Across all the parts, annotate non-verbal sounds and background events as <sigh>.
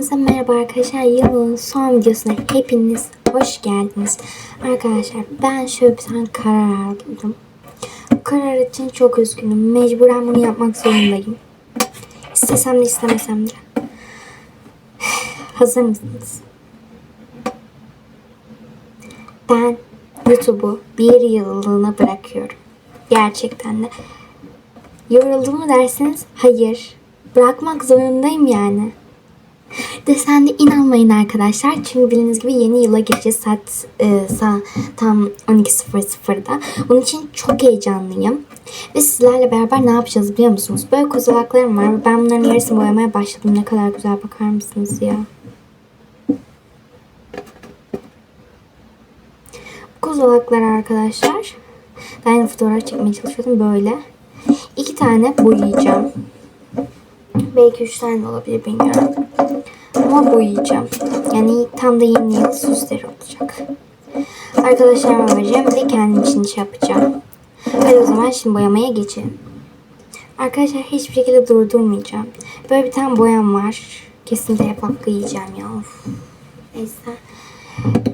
Hepinize merhaba arkadaşlar. Yılın son videosuna hepiniz hoş geldiniz. Arkadaşlar ben şöyle bir tane karar aldım. Bu karar için çok üzgünüm. Mecburen bunu yapmak zorundayım. İstesem de istemesem de. <sighs> Hazır mısınız? Ben YouTube'u bir yıllığına bırakıyorum. Gerçekten de. Yoruldum mu dersiniz? Hayır. Bırakmak zorundayım yani. Desen de inanmayın arkadaşlar. Çünkü bildiğiniz gibi yeni yıla gireceğiz saat e, sa- tam 12.00'da. Bunun için çok heyecanlıyım. Ve sizlerle beraber ne yapacağız biliyor musunuz? Böyle kozalaklarım var ben bunların yarısını boyamaya başladım. Ne kadar güzel bakar mısınız ya? Kozalaklar arkadaşlar. Ben fotoğraf çekmeye çalışıyordum böyle. İki tane boyayacağım. Belki üç tane olabilir bilmiyorum. Ama boyayacağım. Yani tam da yeni yeni süsleri olacak. Arkadaşlarıma vereceğim ve kendim için şey yapacağım. Hadi o zaman şimdi boyamaya geçelim. Arkadaşlar hiçbir şekilde durdurmayacağım. Böyle bir tane boyam var. Kesin telef hakkı yiyeceğim ya. Of. Neyse.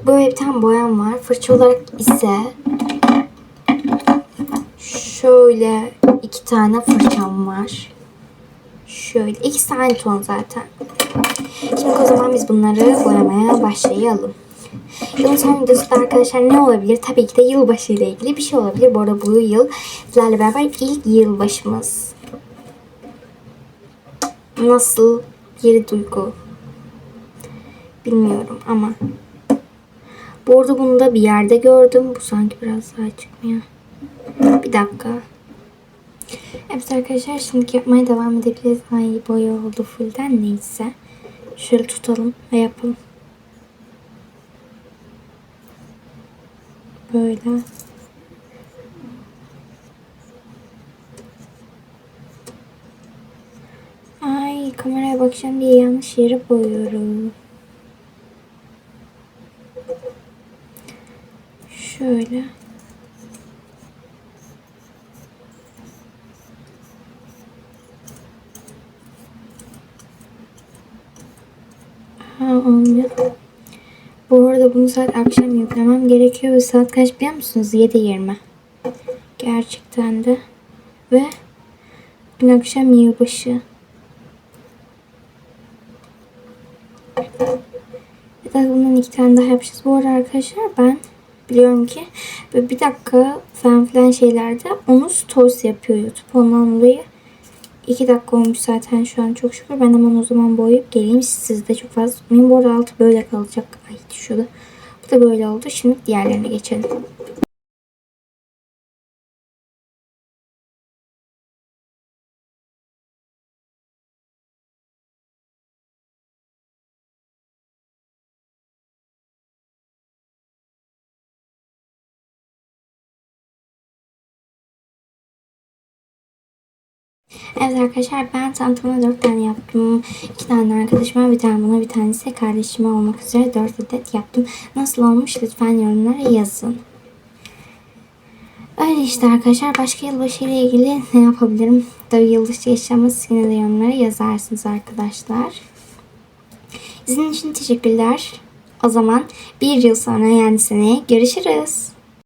Böyle bir tane boyam var. Fırça olarak ise şöyle iki tane fırçam var. Şöyle ikisi aynı ton zaten. Şimdi o zaman biz bunları boyamaya başlayalım. Yılın son videosu da arkadaşlar ne olabilir? Tabii ki de yılbaşı ile ilgili bir şey olabilir. Bu arada bu yıl sizlerle beraber ilk yılbaşımız. Nasıl bir duygu? Bilmiyorum ama. Bu arada bunu da bir yerde gördüm. Bu sanki biraz daha çıkmıyor. Bir dakika. Evet arkadaşlar şimdi yapmaya devam edebiliriz. Ay boya oldu fullden neyse. Şöyle tutalım ve yapalım. Böyle. Ay kameraya bakacağım diye yanlış yere boyuyorum. Şöyle. Ha olmuyor. Bu arada bunu saat akşam yüklemem gerekiyor ve saat kaç biliyor musunuz? 7.20. Gerçekten de. Ve dün akşam yılbaşı. Bir de bundan iki tane daha yapacağız. Bu arada arkadaşlar ben biliyorum ki bir dakika falan filan şeylerde onu stories yapıyor YouTube. Ondan dolayı 2 dakika olmuş zaten şu an çok şükür. Ben hemen o zaman boyayıp geleyim. Siz de çok fazla tutmayın. Bu arada altı böyle kalacak. Ay şurada. Bu da böyle oldu. Şimdi diğerlerine geçelim. Evet arkadaşlar ben tanıtımda 4 tane yaptım. 2 tane arkadaşıma bir tane buna bir tanesi kardeşime olmak üzere 4 adet yaptım. Nasıl olmuş lütfen yorumlara yazın. Öyle işte arkadaşlar başka yılbaşı ile ilgili ne yapabilirim? Tabii yılbaşı yaşaması yine de yorumlara yazarsınız arkadaşlar. İzin için teşekkürler. O zaman bir yıl sonra yani seneye görüşürüz.